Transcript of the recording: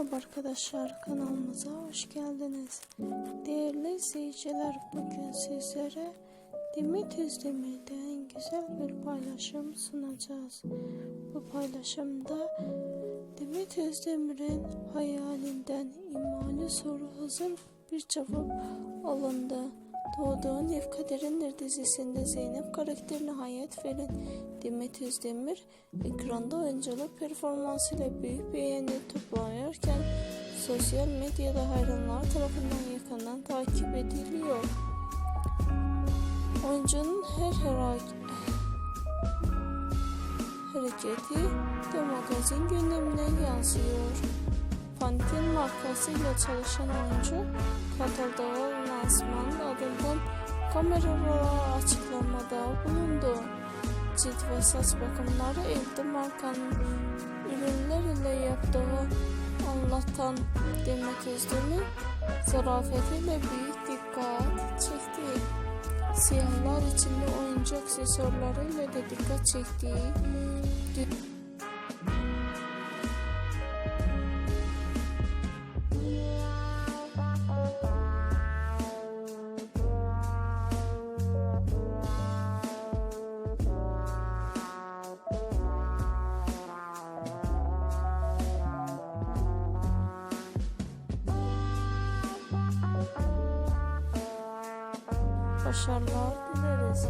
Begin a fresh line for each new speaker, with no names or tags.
Merhaba arkadaşlar kanalımıza hoş geldiniz. Değerli izleyiciler bugün sizlere Demet Özdemir'den güzel bir paylaşım sunacağız. Bu paylaşımda Demet Özdemir'in hayalinden imani soru hazır bir cevap alındı. Doğduğun Ev Kaderindir dizisinde Zeynep karakterine hayat veren Demet Özdemir ekranda oyunculuk performansıyla büyük beğeni toplanırken sosyal medyada hayranlar tarafından yakından takip ediliyor. Oyuncunun her hareket hareketi de magazin gündemine yansıyor. Pantene markasıyla çalışan oyuncu katıldığı lansman ardından kameralara açıklamada bulundu. Cilt ve saç bakımları elde markanın ürünler ile yaptığı anlatan Demet Özdemir zarafetiyle büyük dikkat çekti. Siyahlar içinde oyuncu aksesuarlarıyla da dikkat çektiği başarılar dileriz.